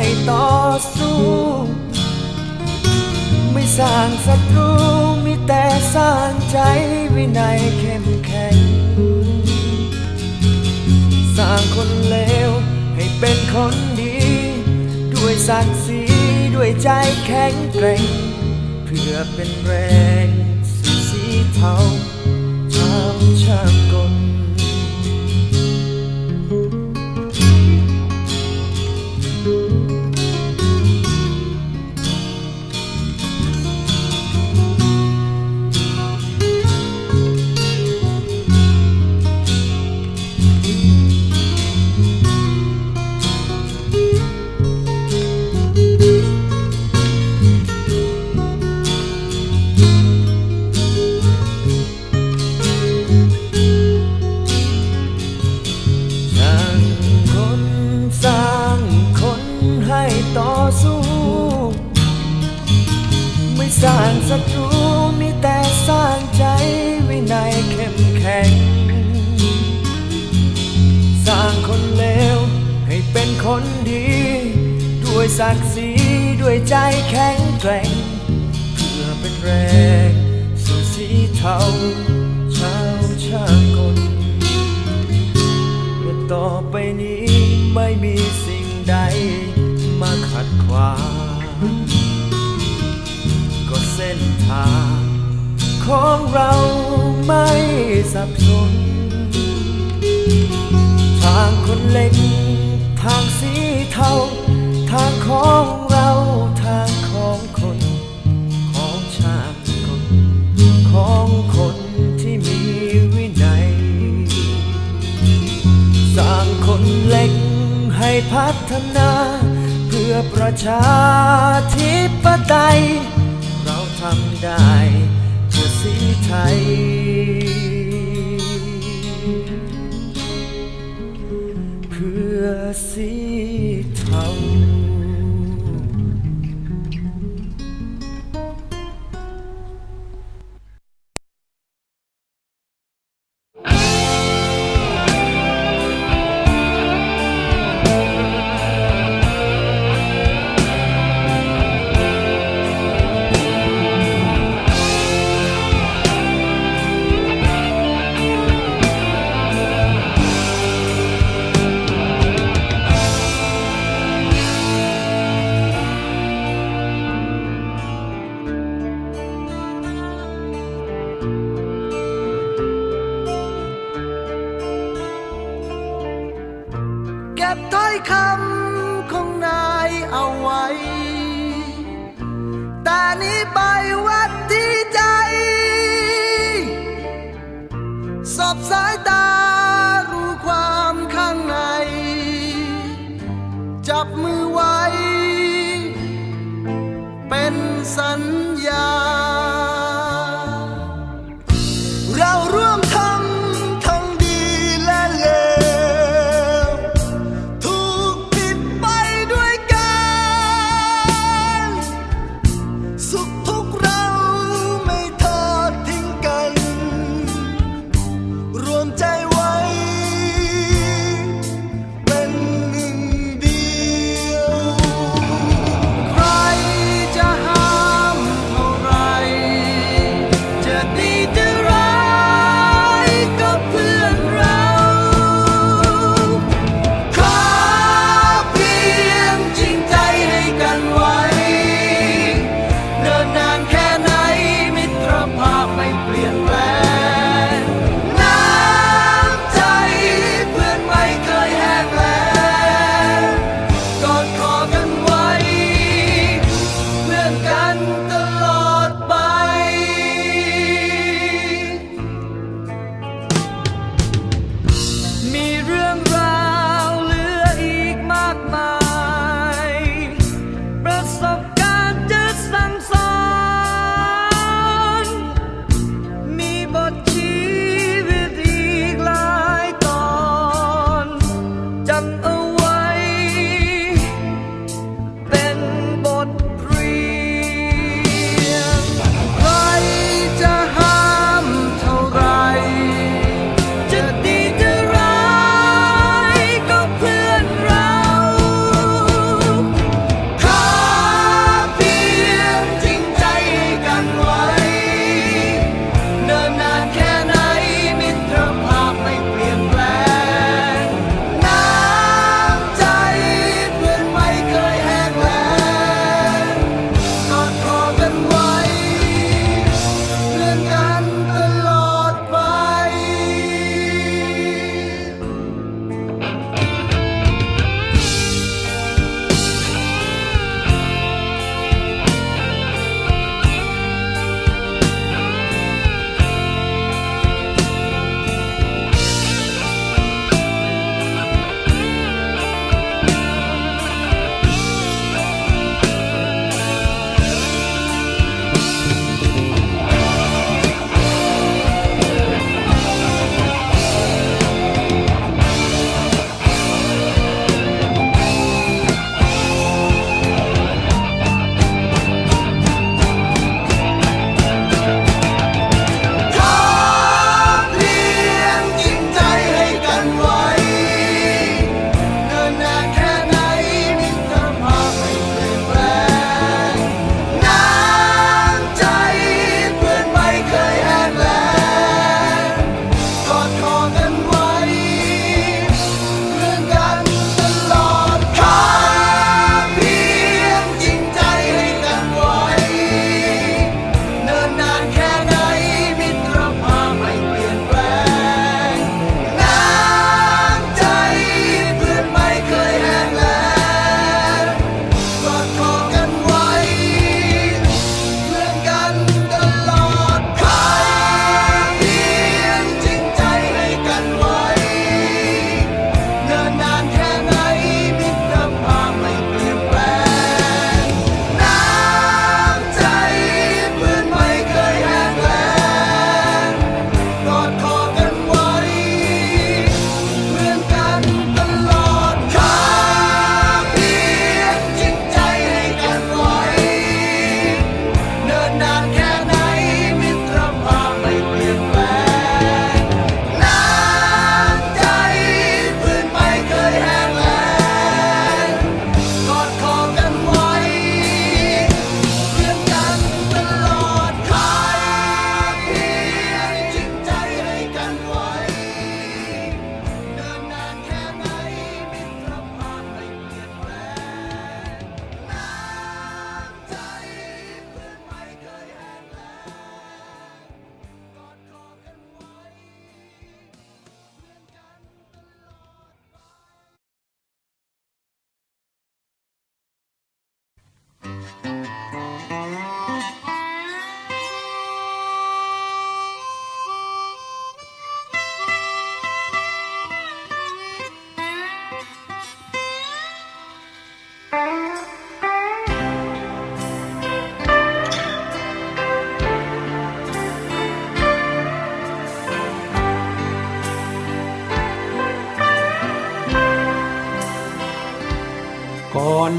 ไม่ต่อสู้ ไม่สร้างศัตรูมีแต่สร้างใจวินัยเข้มแข็ง สร้างคนเลวให้เป็นคนดี ด้วยศักดิ์ศรีด้วยใจแข็งแกร่ง เพื่อเป็นแรงสู้สีเทาทำช้ำ ไม่สับสน ทางคนเล็ก ทางสีเทา ทางของเราทางของคน ของชาติกนของคนที่มีวินัย สร้างคนเล็กให้พัฒนา เพื่อประชาธิปไตย เราทำได้เพื่อสีไทย ไว้ เป็นสัญญา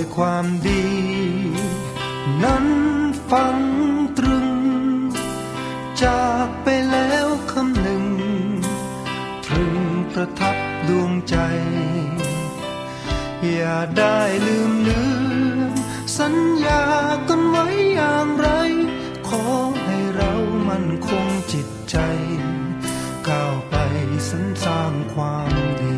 ด้วยความดี นั้นฝังตรึง จากไปแล้วคำหนึ่งตรึงประทับดวงใจ อย่าได้ลืมเลือนสัญญากันไว้อย่างไร ขอให้เรามันคงจิตใจ ก้าวไปสรรสร้างความดี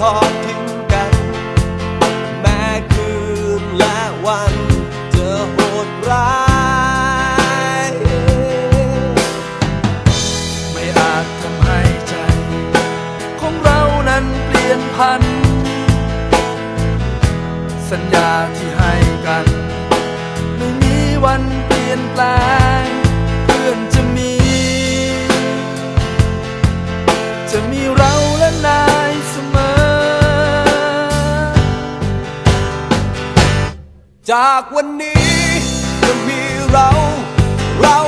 ทอดทิ้งกัน แม้คืนและวันจะโหดร้าย ไม่อาจทำให้ใจ ของเรานั้นเปลี่ยนพัน สัญญาที่ให้กัน ไม่มีวันเปลี่ยนแปลง จากวันนี้จะมีเรา เรา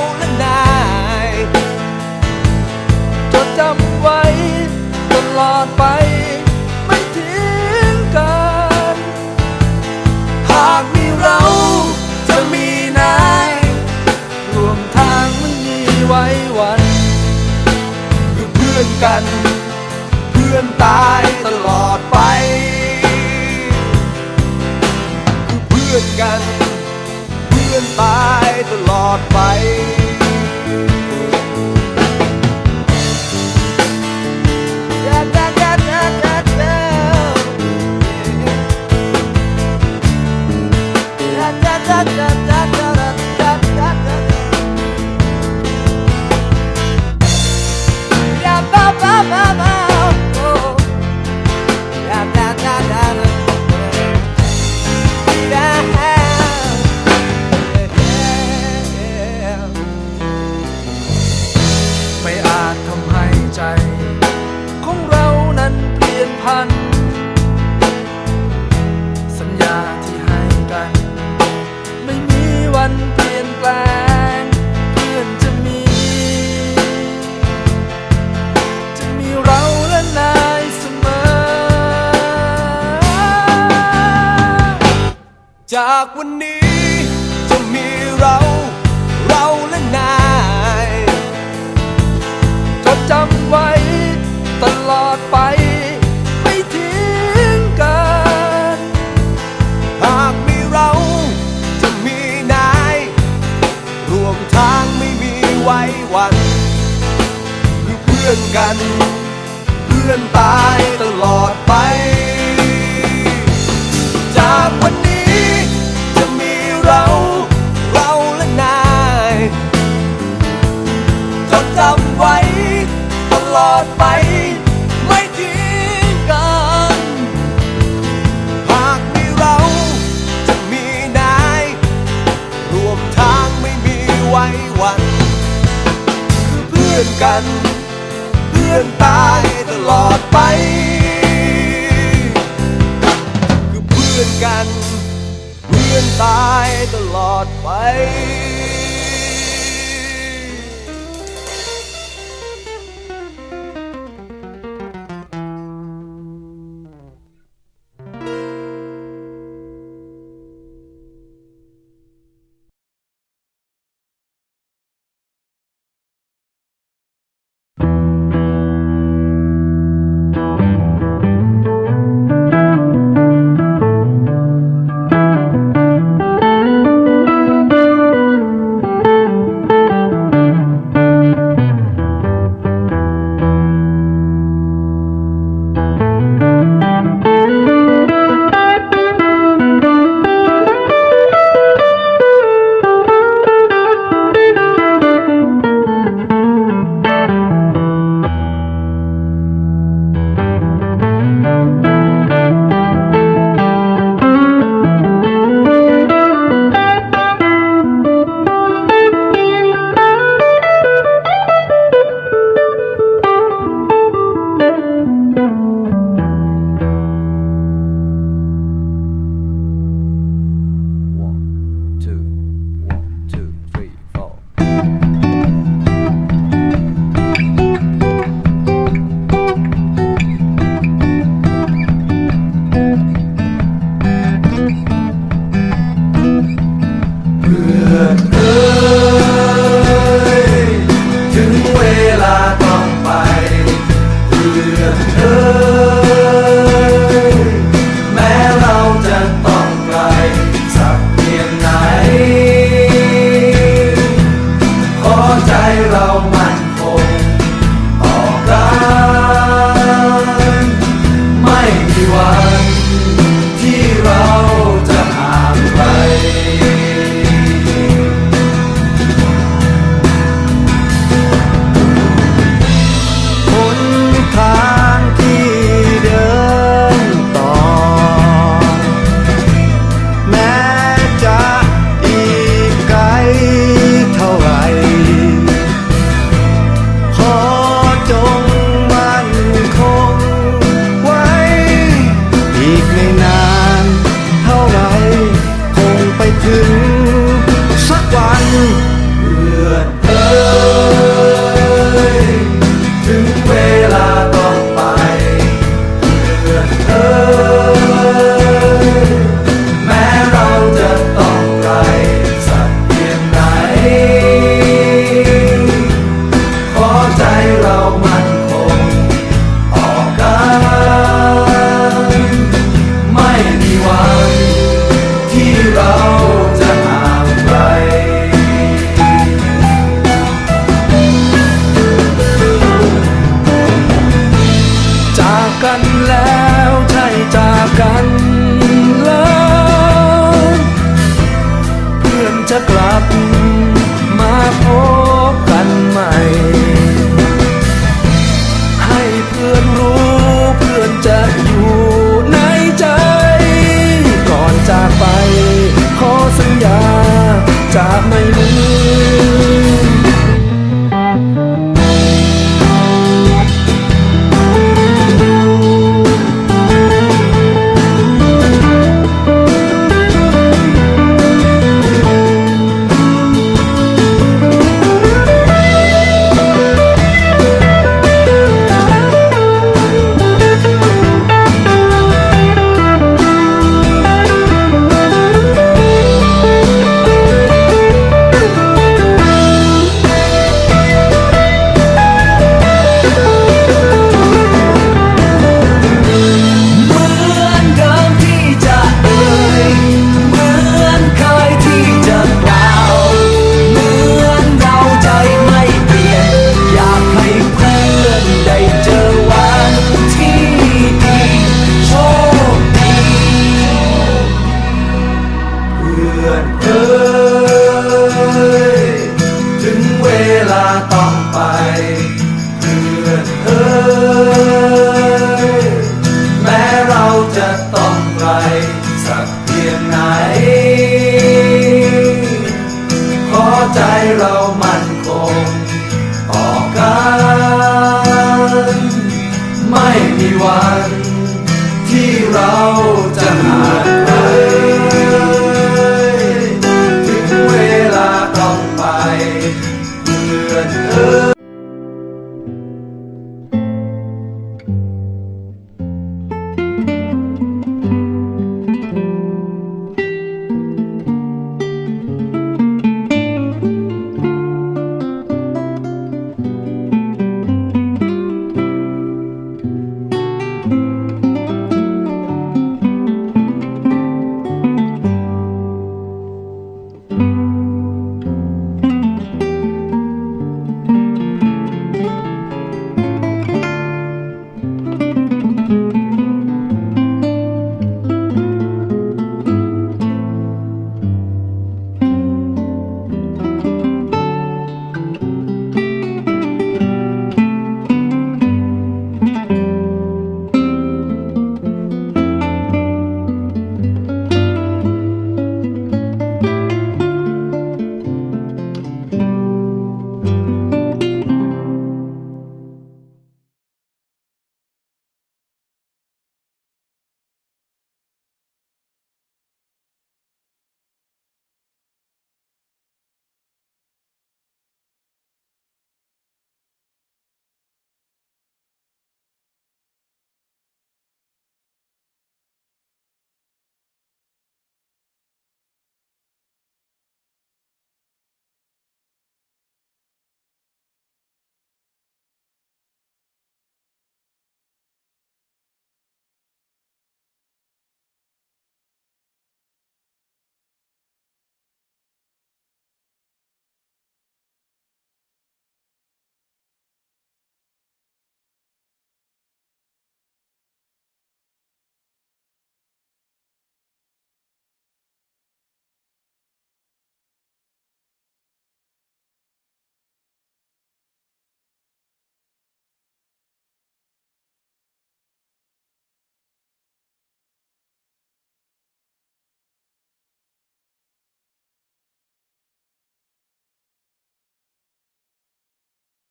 ไ